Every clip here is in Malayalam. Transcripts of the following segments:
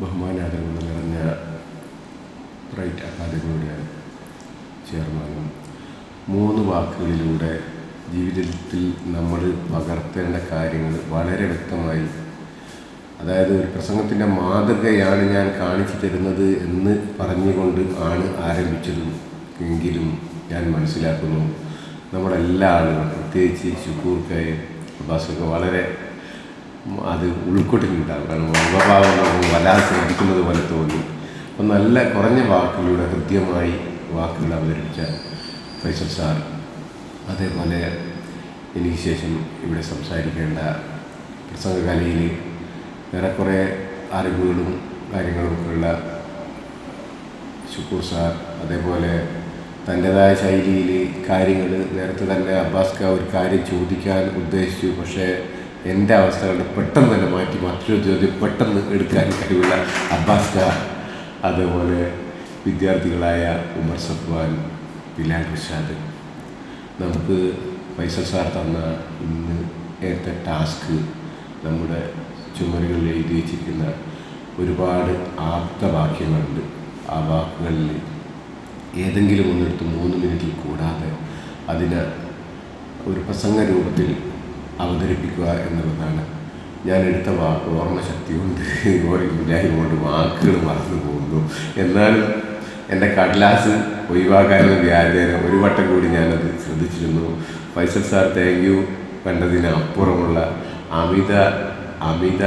ബഹുമാനാദരവ് നിറഞ്ഞ ബ്രൈറ്റ് അക്കാദമിയുടെ ചെയർമാനും മൂന്ന് വാക്കുകളിലൂടെ ജീവിതത്തിൽ നമ്മൾ പകർത്തേണ്ട കാര്യങ്ങൾ വളരെ വ്യക്തമായി അതായത് ഒരു പ്രസംഗത്തിന്റെ മാതൃകയാണ് ഞാൻ കാണിച്ചു തരുന്നത് എന്ന് പറഞ്ഞുകൊണ്ട് ആണ് ആരംഭിച്ചതും എങ്കിലും ഞാൻ മനസ്സിലാക്കുന്നു. നമ്മളെല്ലാ ആളുകളും പ്രത്യേകിച്ച് ശുക്കൂർക്കായും അബ്ബാസൊക്കെ വളരെ അത് ഉൾക്കൊണ്ടിട്ടുണ്ടാകും കാരണം മുഖഭാവം നമുക്ക് വല്ലാതെ ശ്രദ്ധിക്കുന്നത് പോലെ തോന്നി. അപ്പം നല്ല കുറഞ്ഞ വാക്കുകളിലൂടെ ഹൃദ്യമായി വാക്കുകൾ അവതരിപ്പിച്ച ഫൈസൽ സാർ അതേപോലെ എനിക്ക് ശേഷം ഇവിടെ സംസാരിക്കേണ്ട പ്രസംഗകലയിൽ ഏറെക്കുറെ അറിവുകളും കാര്യങ്ങളും ഉള്ള ശുക്കൂർ സാർ അതേപോലെ തന്റെതായ ശൈലിയിൽ കാര്യങ്ങൾ നേരത്തെ തന്നെ അബ്ബാസ് ഒരു കാര്യം ചോദിക്കാൻ ഉദ്ദേശിച്ചു. പക്ഷേ എന്റെ അവസ്ഥകളുടെ പെട്ടെന്ന് തന്നെ മാറ്റി മറ്റൊരു ചോദ്യം പെട്ടെന്ന് എടുക്കാൻ കഴിവുള്ള അബ്ബാസ് ഖാ അതേപോലെ വിദ്യാർത്ഥികളായ ഉമർ സഫ്വാൻ ബിലാൽ റിഷാദ്. നമുക്ക് പൈസ സാർ തന്ന ഇന്ന് നേരത്തെ ടാസ്ക് നമ്മുടെ ചുമരുകളിൽ എഴുതി വച്ചിരിക്കുന്ന ഒരുപാട് ആപ്തവാക്യങ്ങളുണ്ട്. ആ വാക്കുകളിൽ ഏതെങ്കിലും ഒന്നെടുത്ത് മൂന്ന് മിനിറ്റിൽ കൂടാതെ അതിന് ഒരു പ്രസംഗ രൂപത്തിൽ അവതരിപ്പിക്കുക എന്നുള്ളതാണ്. ഞാൻ എടുത്ത വാക്ക് ഓർമ്മശക്തി കൊണ്ട് ഇല്ലായ്മ കൊണ്ട് വാക്കുകൾ മറന്നു പോകുന്നു. എന്നാലും എന്റെ കടലാസ് ഒഴിവാക്കാനുള്ള വ്യാജേന ഒരു വട്ടം കൂടി ഞാനത് ശ്രദ്ധിച്ചിരുന്നു. ഫൈസൽ സാർ താങ്ക് യു കണ്ടതിന് അപ്പുറമുള്ള അമിത അമിത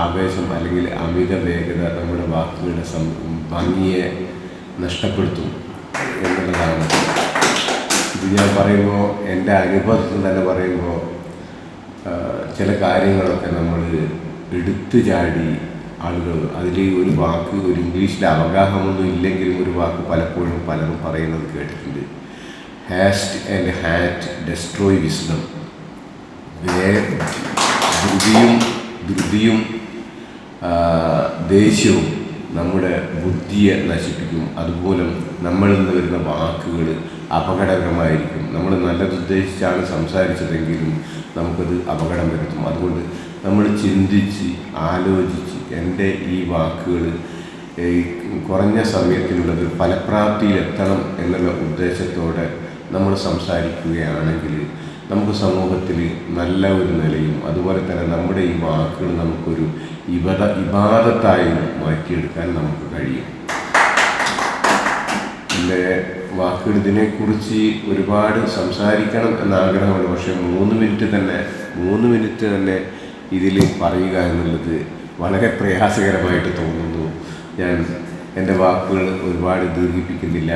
ആവേശം അല്ലെങ്കിൽ അമിത വേഗത നമ്മുടെ വാക്കുകളുടെ സം ഭംഗിയെ നഷ്ടപ്പെടുത്തും എന്നുള്ളതാണ്. ഞാൻ പറയുമ്പോൾ എന്റെ അനുഭവത്തിൽ തന്നെ പറയുമ്പോൾ ചില കാര്യങ്ങളൊക്കെ നമ്മൾ എടുത്തു ചാടി ആളുകൾ അതിൽ ഒരു വാക്ക് ഒരു ഇംഗ്ലീഷിൽ അവഗാഹമൊന്നും ഇല്ലെങ്കിലും ഒരു വാക്ക് പലപ്പോഴും പലരും പറയുന്നത് കേട്ടിട്ടുണ്ട്. Haste and hate destroy wisdom ധൃതിയും ധൃതിയും ദേഷ്യവും. നമ്മുടെ ബുദ്ധിയെ നശിപ്പിക്കും. അതുപോലെ നമ്മളിൽ നിന്ന് വരുന്ന വാക്കുകൾ അപകടകരമായിരിക്കും. നമ്മൾ നല്ലത് ഉദ്ദേശിച്ചാണ് സംസാരിച്ചതെങ്കിലും നമുക്കത് അപകടം വരുത്തും. അതുകൊണ്ട് നമ്മൾ ചിന്തിച്ച് ആലോചിച്ച് എന്റെ ഈ വാക്കുകൾ കുറഞ്ഞ സമയത്തിനുള്ളത് ഫലപ്രാപ്തിയിലെത്തണം എന്നുള്ള ഉദ്ദേശത്തോടെ നമ്മൾ സംസാരിക്കുകയാണെങ്കിൽ നമുക്ക് സമൂഹത്തിൽ നല്ല ഒരു നിലയും അതുപോലെ തന്നെ നമ്മുടെ ഈ വാക്കുകൾ നമുക്കൊരു ഇബദ ഇബാദത്തായും മാറ്റിയെടുക്കാൻ നമുക്ക് കഴിയും. എന്റെ വാക്കുകൾ ഇതിനെക്കുറിച്ച് ഒരുപാട് സംസാരിക്കണം എന്ന ആഗ്രഹമുണ്ട്. പക്ഷേ മൂന്ന് മിനിറ്റ് തന്നെ മൂന്ന് മിനിറ്റ് തന്നെ ഇതിൽ പറയുക എന്നുള്ളത് വളരെ പ്രയാസകരമായിട്ട് തോന്നുന്നു. ഞാൻ എന്റെ വാക്കുകൾ ഒരുപാട് ദീർഘിപ്പിക്കുന്നില്ല.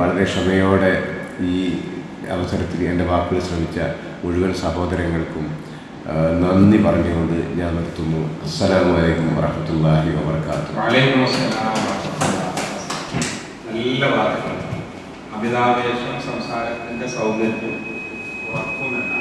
വളരെ ക്ഷമയോടെ ഈ അവസരത്തിൽ എന്റെ വാക്കുകൾ ശ്രമിച്ച മുഴുവൻ സഹോദരങ്ങൾക്കും നന്ദി പറഞ്ഞുകൊണ്ട് ഞാൻ നിർത്തുന്നു. അസ്സലാമു അലൈക്കും വറഹ്മത്തുള്ളാഹി വബർക്കാത്തു വലൈക്കും അസ്സലാം. വാത്ത നല്ല വാക്കുകൾ. അമിതാവേശം സംസാരത്തിന്റെ സൗന്ദര്യം ഉറക്കുമെന്നാണ്